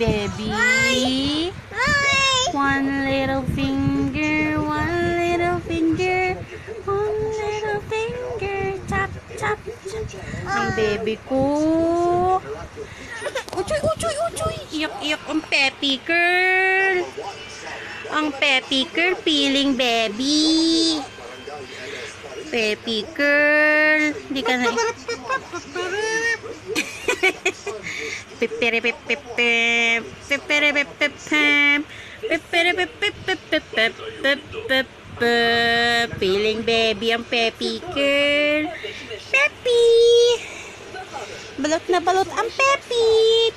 baby. One little finger, one little finger, one little finger, tap, tap, tap. Ang baby ko. Uchoy, uchoy, uchoy. Iyak-iyak ang Peppy girl. Ang Peppy girl, feeling baby. Peppy girl. Hindi ka na... Feeling baby ang Peppy girl. Peppy! Balot na balot ang Peppy.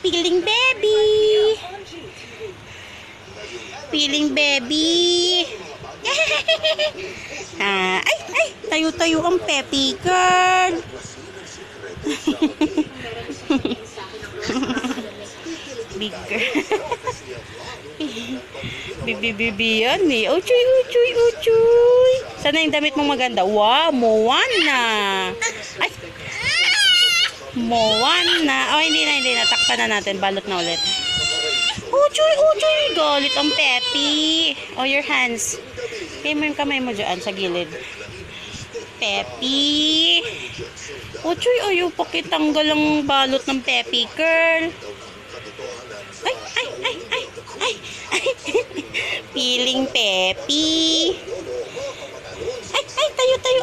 Feeling baby. Feeling baby. ah, ay, ay, tayo-tayo ang Peppy girl. Big girl. Bibi-bibi yan eh. Uchoy, uchoy, uchoy. Sana yung damit mong maganda? Wow, Moana. Ay. Moana. Oh, hindi na, hindi na. Takpan na natin. Balot na ulit. Uchoy, uchoy. Galit ang Peppy. Oh, your hands. Kaya mo yung kamay mo dyan sa gilid. Peppy. Uchoy, ayaw pa kitanggal ang balot ng Peppy girl. Ay, ay, ay, ay, ay, ay. Feeling Peppy. Ay, ay, tayo, tayo.